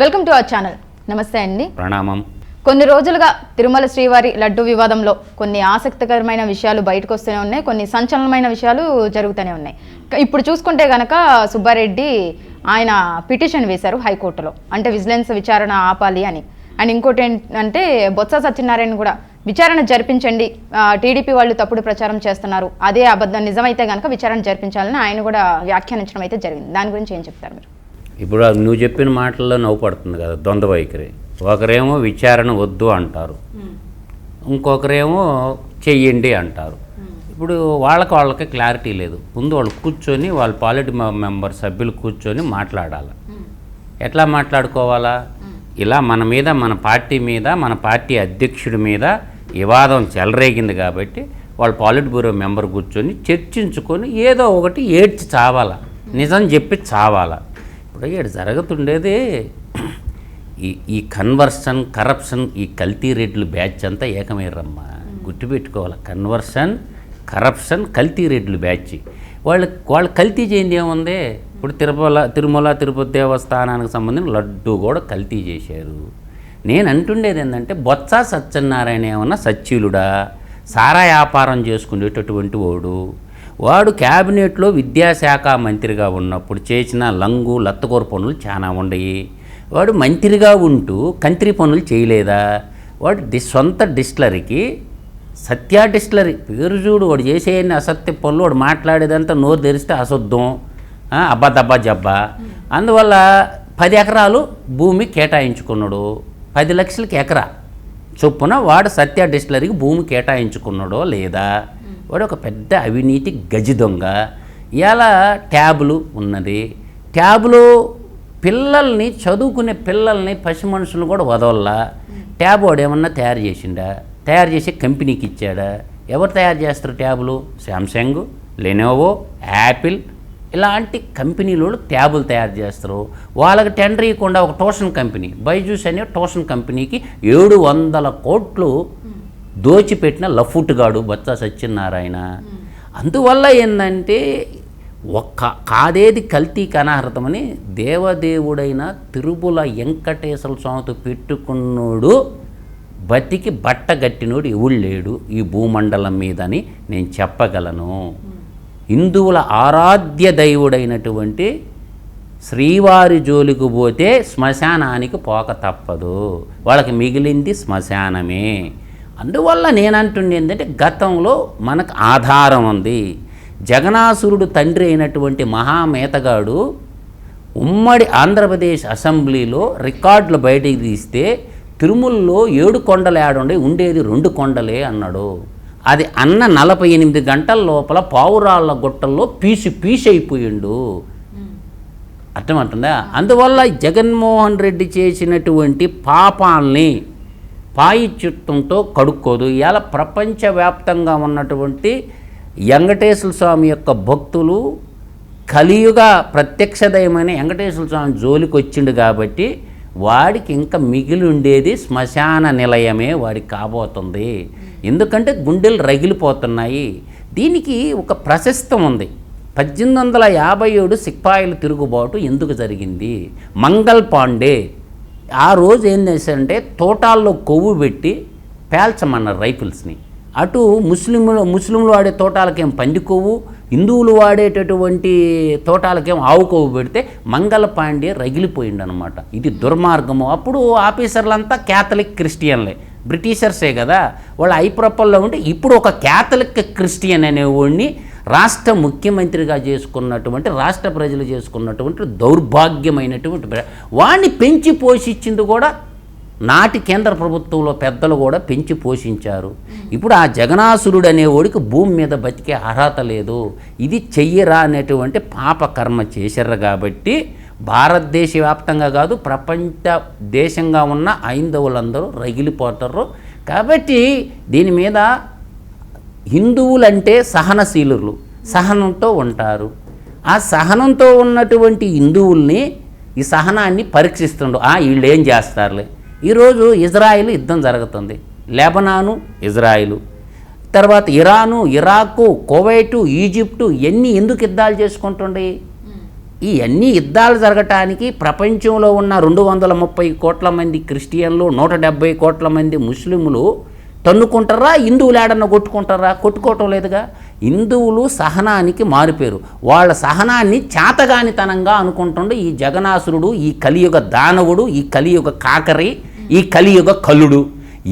Welcome to our channel. నమస్తే అండి. ప్రణామం. కొన్ని రోజులుగా తిరుమల శ్రీవారి లడ్డు వివాదంలో కొన్ని ఆసక్తికరమైన విషయాలు బయటకు వస్తూనే ఉన్నాయి. కొన్ని సంచలనమైన విషయాలు జరుగుతూనే ఉన్నాయి. ఇప్పుడు చూసుకుంటే గనక సుబ్బారెడ్డి ఆయన పిటిషన్ వేశారు హైకోర్టులో. అంటే విజిలెన్స్ విచారణ ఆపాలి అని. అండ్ ఇంకోటి ఏంటంటే బొత్స సత్యనారాయణ కూడా విచారణ జరిపించండి టీడీపీ వాళ్ళు తప్పుడు ప్రచారం చేస్తున్నారు. అదే అబద్ధం. నిజమైతే గనక విచారణ జరిపించాలని ఆయన కూడా వ్యాఖ్యానించడం అయితే జరిగింది. దాని గురించి ఏం చెప్తారు మీరు? ఇప్పుడు అది నువ్వు చెప్పిన మాటల్లో నవ్వు పడుతుంది కదా ద్వంద్వ వైఖరి. ఒకరేమో విచారణ వద్దు అంటారు. ఇంకొకరేమో చెయ్యండి అంటారు. ఇప్పుడు వాళ్ళకి వాళ్ళకి క్లారిటీ లేదు. ముందు వాళ్ళు కూర్చొని వాళ్ళ పాలిటీ మెంబర్ సభ్యులు కూర్చొని మాట్లాడాలి. ఎట్లా మాట్లాడుకోవాలా? ఇలా మన మీద మన పార్టీ మీద మన పార్టీ అధ్యక్షుడి మీద వివాదం చెలరేగింది కాబట్టి వాళ్ళ పాలిట్ బ్యూరో మెంబర్ కూర్చొని చర్చించుకొని ఏదో ఒకటి ఏడ్చి చావాలా. నిజం చెప్పి చావాలా. ఇప్పుడు ఇక్కడ జరుగుతుండేది. ఈ ఈ కన్వర్షన్ కరప్షన్ ఈ కల్తీ రేట్లు బ్యాచ్ అంతా ఏకమయ్యారమ్మా. గుర్తుపెట్టుకోవాలి కన్వర్షన్ కరప్షన్ కల్తీ రేట్లు బ్యాచ్. వాళ్ళు వాళ్ళు కల్తీ చేయింది ఏముంది? ఇప్పుడు తిరుమల తిరుమల తిరుపతి దేవస్థానానికి సంబంధించిన లడ్డు కూడా కల్తీ చేశారు. నేను అంటుండేది ఏంటంటే బొత్స సత్యనారాయణ ఏమన్నా సచ్యులుడా సారా వ్యాపారం చేసుకునేటటువంటి వాడు. వాడు క్యాబినెట్లో విద్యాశాఖ మంత్రిగా ఉన్నప్పుడు చేసిన లంగు లత్తకూర పనులు చాలా ఉండయి. వాడు మంత్రిగా ఉంటూ కంత్రి పనులు చేయలేదా? వాడు డి సొంత డిస్టిలరీకి సత్య డిస్టిలరీ. పేరు చూడు వాడు చేసేయన్ని అసత్య పనులు వాడు మాట్లాడేదంతా నోరు తెరిస్తే అశుద్ధం. అబ్బా దబ్బా జబ్బా. అందువల్ల పది ఎకరాలు భూమి కేటాయించుకున్నాడు. పది లక్షలకి ఎకరా చొప్పున వాడు సత్య డిస్టిలరీకి భూమి కేటాయించుకున్నాడో లేదా? వాడు ఒక పెద్ద అవినీతి గజి దొంగ. ఇలా ట్యాబులు ఉన్నది. ట్యాబులు పిల్లల్ని చదువుకునే పిల్లల్ని పసి మనుషులను కూడా వదవల్లా ట్యాబ్ వాడు ఏమన్నా తయారు చేసిండా? తయారు చేసి కంపెనీకి ఇచ్చాడా? ఎవరు తయారు చేస్తారు ట్యాబులు? Samsung Lenovo Apple. ఇలాంటి కంపెనీలు ట్యాబులు తయారు చేస్తారు. వాళ్ళకి టెండర్ ఇవ్వకుండా ఒక ట్యూషన్ కంపెనీ బైజూస్ అనే ట్యూషన్ కంపెనీకి ఏడు వందల కోట్లు దోచిపెట్టిన లఫుట్గాడు బొత్స సత్యనారాయణ. అందువల్ల ఏంటంటే ఒక్క కాదేది కల్తీ అనర్హతమని దేవదేవుడైన తిరుపుల వెంకటేశ్వర స్వామితో పెట్టుకున్నోడు బతికి బట్ట గట్టినోడు ఎవడు లేడు ఈ భూమండలం మీదని నేను చెప్పగలను. హిందువుల ఆరాధ్య దైవుడైనటువంటి శ్రీవారి జోలికి పోతే శ్మశానానికి పోక తప్పదు. వాళ్ళకి మిగిలింది శ్మశానమే. అందువల్ల నేనంటుంది ఏంటంటే గతంలో మనకు ఆధారం ఉంది. జగనాసురుడు తండ్రి అయినటువంటి మహామేతగాడు ఉమ్మడి ఆంధ్రప్రదేశ్ అసెంబ్లీలో రికార్డులు బయటికి తీస్తే తిరుమలలో ఏడు కొండలు ఏడుండే ఉండేది రెండు కొండలే అన్నాడు. అది అన్న నలభై ఎనిమిది గంటల లోపల పావురాళ్ళ గుట్టల్లో పీసి పీసి అయిపోయిండు. అర్థమవుతుందా అందువల్ల జగన్మోహన్ రెడ్డి చేసినటువంటి పాపాల్ని పాయిచిత్తంతో కడుక్కోదు. ఇలా ప్రపంచవ్యాప్తంగా ఉన్నటువంటి వెంకటేశ్వర స్వామి యొక్క భక్తులు కలియుగ ప్రత్యక్ష దైవమైన వెంకటేశ్వర స్వామి జోలికి వచ్చిండు కాబట్టి వాడికి ఇంకా మిగిలి ఉండేది శ్మశాన నిలయమే వాడికి కాబోతుంది. ఎందుకంటే గుండెలు రగిలిపోతున్నాయి. దీనికి ఒక ప్రశస్తం ఉంది. పద్దెనిమిది వందల యాభై ఏడు సిక్పాయిలు తిరుగుబాటు ఎందుకు జరిగింది? మంగల్ పాండే ఆ రోజు ఏం చేశారంటే తోటాల్లో కొవ్వు పెట్టి పేల్చమన్నారు రైఫిల్స్ని. అటు ముస్లింలు ముస్లింలు వాడే తోటాలకేం పంది కొవ్వు హిందువులు వాడేటటువంటి తోటాలకేం ఆవు కొవ్వు పెడితే మంగళ పాండే రగిలిపోయిండనమాట. ఇది దుర్మార్గము. అప్పుడు ఆఫీసర్లంతా క్యాథలిక్ క్రిస్టియన్లే. బ్రిటిషర్సే కదా. వాళ్ళు ఐప్రప్పల్లో ఉంటే ఇప్పుడు ఒక క్యాథలిక్ క్రిస్టియన్ అనేవాడిని రాష్ట్ర ముఖ్యమంత్రిగా చేసుకున్నటువంటి రాష్ట్ర ప్రజలు చేసుకున్నటువంటి దౌర్భాగ్యమైనటువంటి వాడిని పెంచి పోషించింది కూడా నాటి కేంద్ర ప్రభుత్వంలో పెద్దలు కూడా పెంచి పోషించారు. ఇప్పుడు ఆ జగనాసురుడు అనేవాడికి భూమి మీద బతికే అర్హత లేదు. ఇది చెయ్యరా అనేటువంటి పాపకర్మ చేశారు కాబట్టి భారతదేశ వ్యాప్తంగా కాదు ప్రపంచ దేశంగా ఉన్న ఐందవులందరూ రగిలిపోతారు. కాబట్టి దీని మీద హిందువులంటే సహనశీలులు. సహనంతో ఉంటారు. ఆ సహనంతో ఉన్నటువంటి హిందువుల్ని ఈ సహనాన్ని పరీక్షిస్తుండు. ఆ వీళ్ళు ఏం చేస్తారులే? ఈరోజు ఇజ్రాయిల్ యుద్ధం జరుగుతుంది. లెబనాను ఇజ్రాయిలు. తర్వాత ఇరాను ఇరాకు కువైటు ఈజిప్టు ఎన్ని ఎందుకు యుద్ధాలు చేసుకుంటుండే? ఇవన్నీ యుద్ధాలు జరగటానికి ప్రపంచంలో ఉన్న రెండు వందల ముప్పై కోట్ల మంది క్రిస్టియన్లు నూట డెబ్బై కోట్ల మంది ముస్లింలు తన్నుకుంటారా? హిందువులు ఏడన్నా కొట్టుకుంటారా? కొట్టుకోవటం లేదుగా? హిందువులు సహనానికి మారిపోయారు. వాళ్ళ సహనాన్ని చేతగానితనంగా అనుకుంటుండే ఈ జగనాసురుడు ఈ కలియుగ దానవుడు ఈ కలియుగ కాకరి ఈ కలియుగ కలుడు.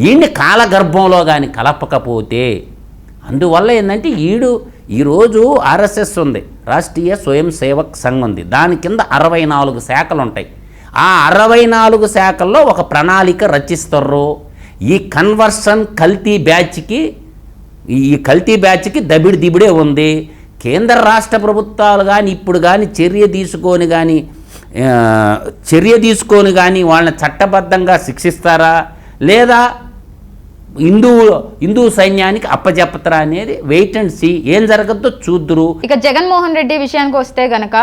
ఈయన్ని కాలగర్భంలో కానీ కలపకపోతే అందువల్ల ఏంటంటే ఈడు ఈరోజు ఆర్ఎస్ఎస్ ఉంది రాష్ట్రీయ స్వయం సేవక్ సంఘ్ ఉంది. దాని కింద అరవై నాలుగు శాఖలు ఉంటాయి ఆ అరవై నాలుగు శాఖల్లో ఒక ప్రణాళిక రచిస్తారు ఈ కన్వర్షన్ కల్తీ బ్యాచ్కి ఈ కల్తీ బ్యాచ్కి దబిడి దిబిడే ఉంది. కేంద్ర రాష్ట్ర ప్రభుత్వాలు కానీ ఇప్పుడు కానీ చర్య తీసుకొని కానీ చర్య తీసుకొని కానీ వాళ్ళని చట్టబద్ధంగా శిక్షిస్తారా? లేదా హిందూ హిందూ సైన్యానికి అప్పచెప్పతారా అనేది వెయిట్ అండ్ సీ ఏం జరగద్దో చూద్దురు. ఇక జగన్మోహన్ రెడ్డి విషయానికి వస్తే గనక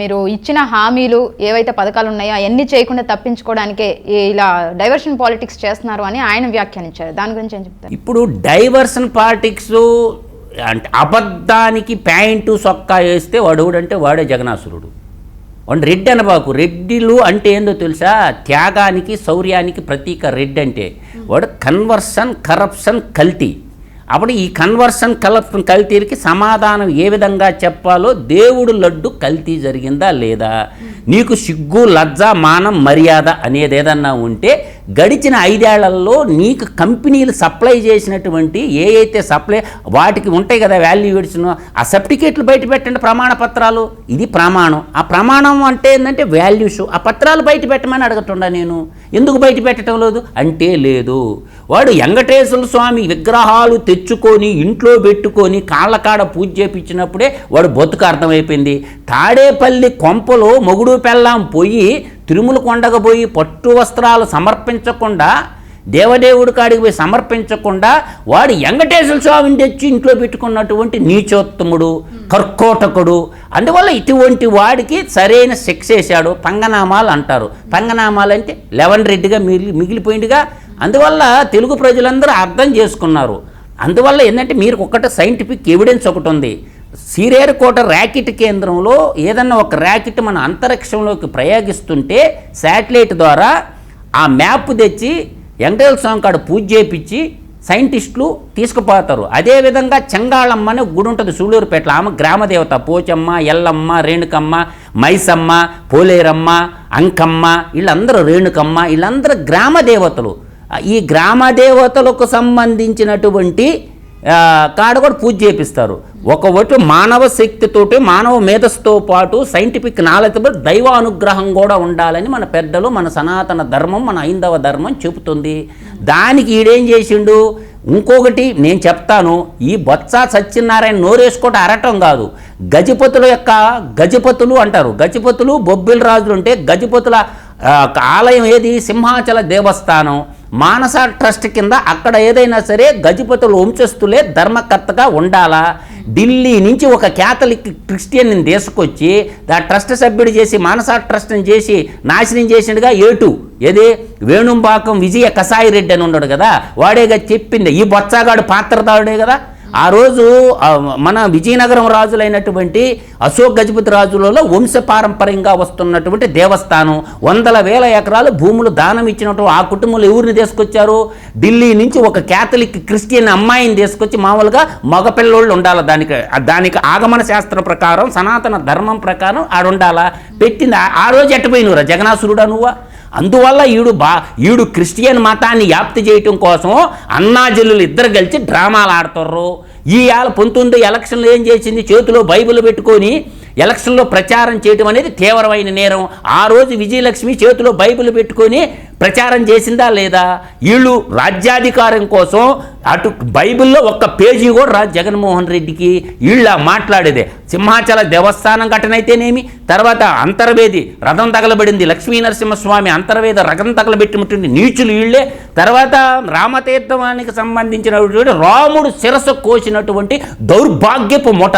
మీరు ఇచ్చిన హామీలు ఏవైతే పథకాలు ఉన్నాయో అవన్నీ చేయకుండా తప్పించుకోవడానికే ఇలా డైవర్షన్ పాలిటిక్స్ చేస్తున్నారు అని ఆయన వ్యాఖ్యానించారు. దాని గురించి ఏం చెప్తారు? ఇప్పుడు డైవర్షన్ పాలిటిక్స్ అంటే అబద్ధానికి ప్యాంటు సొక్కా వేస్తే వాడెవడంటే వాడే జగనాసురుడు వాడు రెడ్డి అనబాకు. రెడ్డిలు అంటే ఏందో తెలుసా? త్యాగానికి శౌర్యానికి ప్రతీక రెడ్డి అంటే వాడు కన్వర్షన్ కరప్షన్ కల్తీ అప్పుడు ఈ కన్వర్షన్ కల కల్తీకి సమాధానం ఏ విధంగా చెప్పాలో దేవుడు లడ్డు కల్తీ జరిగిందా లేదా? నీకు సిగ్గు లజ్జ మానం మర్యాద అనేది ఏదన్నా ఉంటే గడిచిన ఐదేళ్ళలో నీకు కంపెనీలు సప్లై చేసినటువంటి ఏ అయితే సప్లై వాటికి ఉంటాయి కదా వాల్యూయేషన్ ఆ సర్టిఫికేట్లు బయట పెట్టండి ప్రమాణ పత్రాలు. ఇది ప్రమాణం. ఆ ప్రమాణం అంటే ఏంటంటే వాల్యూస్ ఆ పత్రాలు బయట పెట్టమని అడగటుండా నేను? ఎందుకు బయట పెట్టడం లేదు? అంటే లేదు. వాడు వెంకటేశ్వర స్వామి విగ్రహాలు తెచ్చుకొని ఇంట్లో పెట్టుకొని కాళ్ళకాడ పూజ చేపించినప్పుడే వాడు బతుకు అర్థమైపోయింది. తాడేపల్లి కొంపలో మొగుడు పెళ్ళాం పోయి తిరుమల కొండకపోయి పట్టు వస్త్రాలు సమర్పించకుండా దేవదేవుడి కాడికి పోయి సమర్పించకుండా వాడు వెంకటేశ్వర స్వామిని తెచ్చి ఇంట్లో పెట్టుకున్నటువంటి నీచోత్తముడు కర్కోటకుడు. అందువల్ల ఇటువంటి వాడికి సరైన శిక్ష వేశాడు. పంగనామాలు అంటారు. పంగనామాలు అంటే లెవెన్ రెడ్డిగా మిగిలి మిగిలిపోయిందిగా. అందువల్ల తెలుగు ప్రజలందరూ అర్థం చేసుకున్నారు. అందువల్ల ఏంటంటే మీరు ఒకటి సైంటిఫిక్ ఎవిడెన్స్ ఒకటి ఉంది. సిరేరుకోట ర్యాకెట్ కేంద్రంలో ఏదన్నా ఒక ర్యాకెట్ మన అంతరిక్షంలోకి ప్రయోగిస్తుంటే శాటిలైట్ ద్వారా ఆ మ్యాప్ తెచ్చి వెంకటేశ్వర స్వామి కాడ పూజ చేపించి సైంటిస్టులు తీసుకుపోతారు. అదేవిధంగా చెంగాళమ్మ అనే గుడి ఉంటుంది సూళ్ళూరుపేటలో. ఆమె గ్రామదేవత పోచమ్మ ఎల్లమ్మ రేణుకమ్మ మైసమ్మ పోలేరమ్మ అంకమ్మ వీళ్ళందరూ రేణుకమ్మ వీళ్ళందరూ గ్రామ దేవతలు ఈ గ్రామ దేవతలకు సంబంధించినటువంటి కాడ కూడా పూజ చేపిస్తారు. ఒకటి మానవ శక్తితోటి మానవ మేధస్సుతో పాటు సైంటిఫిక్ నాలెడ్జ్ దైవ అనుగ్రహం కూడా ఉండాలని మన పెద్దలు మన సనాతన ధర్మం మన హైందవ ధర్మం చెబుతుంది. దానికి ఈడేం చేసిండు? ఇంకొకటి నేను చెప్తాను. ఈ బొత్స సత్యనారాయణ నోరేసుకోవటం అరటం కాదు. గజపతుల యొక్క గజపతులు అంటారు. గజపతులు బొబ్బిల రాజులు ఉంటే గజపతుల ఆలయం ఏది? సింహాచల దేవస్థానం. మానస ట్రస్ట్ కింద అక్కడ ఏదైనా సరే గజపతులు వంశస్థులే ధర్మకర్తగా ఉండాలా? ఢిల్లీ నుంచి ఒక క్యాథలిక్ క్రిస్టియన్ని తీసుకొచ్చి ఆ ట్రస్ట్ సభ్యుడు చేసి మానస ట్రస్ట్ని చేసి నాశనం చేసిండుగా ఏటు? ఏది? వేణుంపాకం విజయ కసాయి రెడ్డి అని ఉన్నాడు కదా వాడేగా చెప్పింది. ఈ బొత్సాగాడు పాత్రదారుడే కదా? ఆ రోజు మన విజయనగరం రాజులైనటువంటి అశోక్ గజపతి రాజులలో వంశపారంపర్యంగా వస్తున్నటువంటి దేవస్థానం. వందల వేల ఎకరాలు భూములు దానం ఇచ్చినట్టు ఆ కుటుంబంలో ఎవరిని తీసుకొచ్చారు? ఢిల్లీ నుంచి ఒక క్యాథలిక్ క్రిస్టియన్ అమ్మాయిని తీసుకొచ్చి మామూలుగా మగపిల్లోళ్ళు ఉండాలి. దానికి దానికి ఆగమన శాస్త్రం ప్రకారం సనాతన ధర్మం ప్రకారం ఆడుండాల? పెట్టింది. ఆ- ఆ రోజు ఎట్టపోయినవురా? జగనాసురుడా నువ్వా? అందువల్ల ఈడు బా ఈడు క్రిస్టియన్ మతాన్ని వ్యాప్తి చేయటం కోసం అన్నాజల్లులు ఇద్దరు కలిసి డ్రామాలు ఆడుతుర్రు. ఈ ఏళ్ళ పంతొమ్మిది ఎలక్షన్లు ఏం చేసింది? చేతిలో బైబిల్ పెట్టుకొని ఎలక్షన్లో ప్రచారం చేయడం అనేది తీవ్రమైన నేరం. ఆ రోజు విజయలక్ష్మి చేతిలో బైబిల్ పెట్టుకొని ప్రచారం చేసిందా లేదా? వీళ్ళు రాజ్యాధికారం కోసం అటు బైబిల్లో ఒక్క పేజీ కూడా రా జగన్మోహన్ రెడ్డికి. వీళ్ళ మాట్లాడేదే. సింహాచల దేవస్థానం ఘటనైతేనేమి తర్వాత అంతర్వేది రథం తగలబడింది. లక్ష్మీ నరసింహస్వామి అంతర్వేద రథం తగలబెట్టినటువంటి నీచులు వీళ్ళే. తర్వాత రామతీర్థవానికి సంబంధించినటువంటి రాముడు శిరస్సు కోసినటువంటి దౌర్భాగ్యపు ముఠ.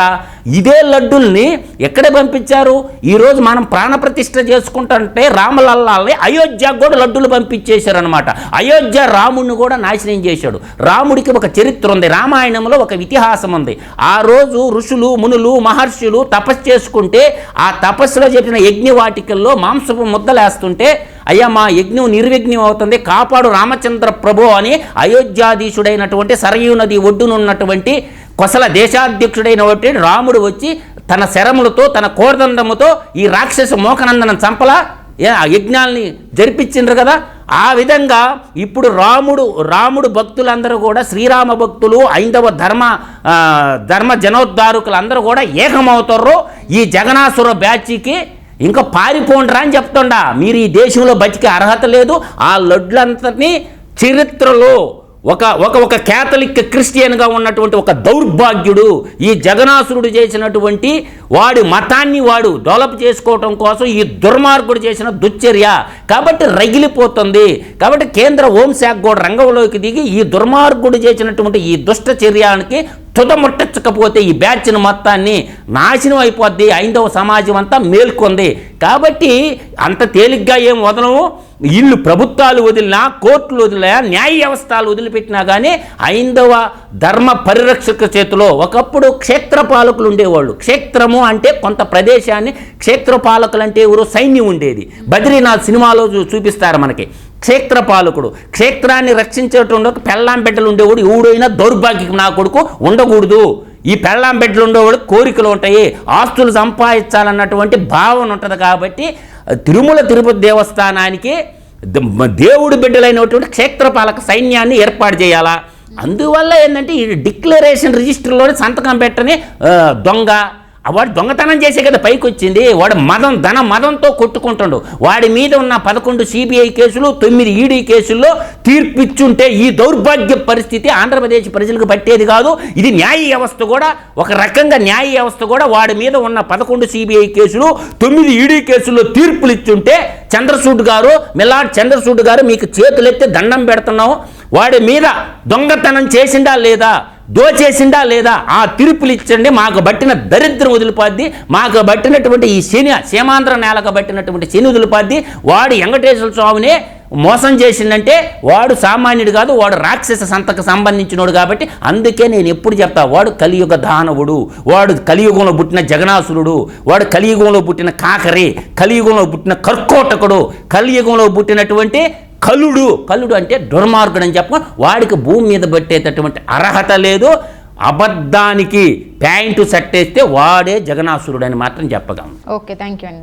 ఇదే లడ్డుల్ని ఎక్కడ పంపించారు? ఈరోజు మనం ప్రాణప్రతిష్ఠ చేసుకుంటుంటే రామలల్లాల్ని అయోధ్య కూడా లడ్డులు పంపించేశారనమాట అయోధ్య రాముడిని కూడా నాశనం చేశాడు. రాముడికి ఒక చరిత్ర ఉంది. రామాయణంలో ఒక ఇతిహాసం ఉంది. ఆ రోజు ఋషులు మునులు మహర్షులు తపస్సు చేసుకుంటే ఆ తపస్సులో చెప్పిన యజ్ఞవాటికల్లో మాంసపు ముద్దలేస్తుంటే అయ్యా మా యజ్ఞం నిర్విఘ్నం అవుతుంది. కాపాడు రామచంద్ర ప్రభు అని అయోధ్యాధీశుడైనటువంటి సరయూ నది ఒడ్డునున్నటువంటి కొసల దేశాధ్యక్షుడైనటువంటి రాముడు వచ్చి తన శరములతో తన కోరదండముతో ఈ రాక్షస మోకనందనం చంపలా ఆ యజ్ఞాల్ని జరిపించిండ్రు కదా? ఆ విధంగా ఇప్పుడు రాముడు రాముడు భక్తులందరూ కూడా శ్రీరామ భక్తులు ఐందవ ధర్మ ధర్మ జనోద్ధారకులు అందరూ కూడా ఏకమవుతారు ఈ జగనాసుర బ్యాచ్కి ఇంకా పారిపోండ్రా అని చెప్తుండా. మీరు ఈ దేశంలో బతికే అర్హత లేదు. ఆ లడ్లంతని చరిత్రలో ఒక ఒక ఒక క్యాథలిక్ క్రిస్టియన్గా ఉన్నటువంటి ఒక దౌర్భాగ్యుడు ఈ జగనాసురుడు చేసినటువంటి వాడి మతాన్ని వాడు డెవలప్ చేసుకోవటం కోసం ఈ దుర్మార్గుడు చేసిన దుశ్చర్య కాబట్టి రగిలిపోతుంది. కాబట్టి కేంద్ర హోంశాఖ కూడా రంగంలోకి దిగి ఈ దుర్మార్గుడు చేసినటువంటి ఈ దుష్టచర్యానికి తుదముట్టచ్చకపోతే ఈ బ్యాచ్ను మొత్తాన్ని నాశనం అయిపోద్ది. ఐదవ సమాజం అంతా మేల్కొంది. కాబట్టి అంత తేలిగ్గా ఏం వదలము? వీళ్ళు ప్రభుత్వాలు వదిలినా కోర్టులు వదిలినా న్యాయ వ్యవస్థలు వదిలిపెట్టినా కానీ ఐందవ ధర్మ పరిరక్షక చేతిలో ఒకప్పుడు క్షేత్రపాలకులు ఉండేవాళ్ళు. క్షేత్రము అంటే కొంత ప్రదేశాన్ని క్షేత్రపాలకులు అంటే ఎవరో సైన్యం ఉండేది. బద్రీనాథ్ సినిమాలో చూపిస్తారు మనకి. క్షేత్రపాలకుడు. క్షేత్రాన్ని రక్షించేటువంటి పెళ్ళాం బిడ్డలు ఉండేవాడు ఎవడైనా దౌర్భాగ్యం నా కొడుకు ఉండకూడదు. ఈ పెళ్ళాం బిడ్డలు ఉండేవాడు కోరికలు ఉంటాయి ఆస్తులు సంపాదించాలన్నటువంటి భావన ఉంటుంది కాబట్టి తిరుమల తిరుపతి దేవస్థానానికి దేవుడు దేవుడి బిడ్డలైనటువంటి క్షేత్రపాలక సైన్యాన్ని ఏర్పాటు చేయాలా? అందువల్ల ఏంటంటే ఈ డిక్లరేషన్ రిజిస్టర్లోనే సంతకం పెట్టని దొంగ వాడు దొంగతనం చేసే కదా పైకి వచ్చింది వాడు మదం ధన మదంతో కొట్టుకుంటుండు. వాడి మీద ఉన్న పదకొండు సిబిఐ కేసులు తొమ్మిది ఈడీ కేసుల్లో తీర్పిచ్చుంటే ఈ దౌర్భాగ్య పరిస్థితి ఆంధ్రప్రదేశ్ ప్రజలకు పట్టేది కాదు. ఇది న్యాయ వ్యవస్థ కూడా ఒక రకంగా న్యాయ వ్యవస్థ కూడా వాడి మీద ఉన్న పదకొండు సిబిఐ కేసులు తొమ్మిది ఈడీ కేసుల్లో తీర్పులు ఇచ్చుంటే చంద్రసూడ్ గారు మిలాడ్ చంద్రసూడ్ గారు మీకు చేతులెత్తి దండం పెడుతున్నాం వాడి మీద దొంగతనం చేసిండా లేదా? దోచేసిండా లేదా? ఆ తీర్పులు ఇచ్చండి. మాకు బట్టిన దరిద్రం వదిలిపోద్ది. మాకు బట్టినటువంటి ఈ శని సీమాంధ్ర నేలకు బట్టినటువంటి శని వదిలిపోద్ది. వాడు వెంకటేశ్వర స్వామినే మోసం చేసిందంటే వాడు సామాన్యుడు కాదు వాడు రాక్షస సంతకు సంబంధించినోడు కాబట్టి అందుకే నేను ఎప్పుడు చెప్తా వాడు కలియుగ దానవుడు వాడు కలియుగంలో పుట్టిన జగనాసురుడు వాడు కలియుగంలో పుట్టిన కాకరి కలియుగంలో పుట్టిన కర్కోటకుడు కలియుగంలో పుట్టినటువంటి కలుడు. కలుడు అంటే దుర్మార్గుడు అని చెప్ప వాడికి భూమి మీద పట్టేటటువంటి అర్హత లేదు. అబద్ధానికి ప్యాంటు సట్టేస్తే వాడే జగనాసురుడు అని మాత్రం చెప్పగలం ఓకే థ్యాంక్ యూ అండి.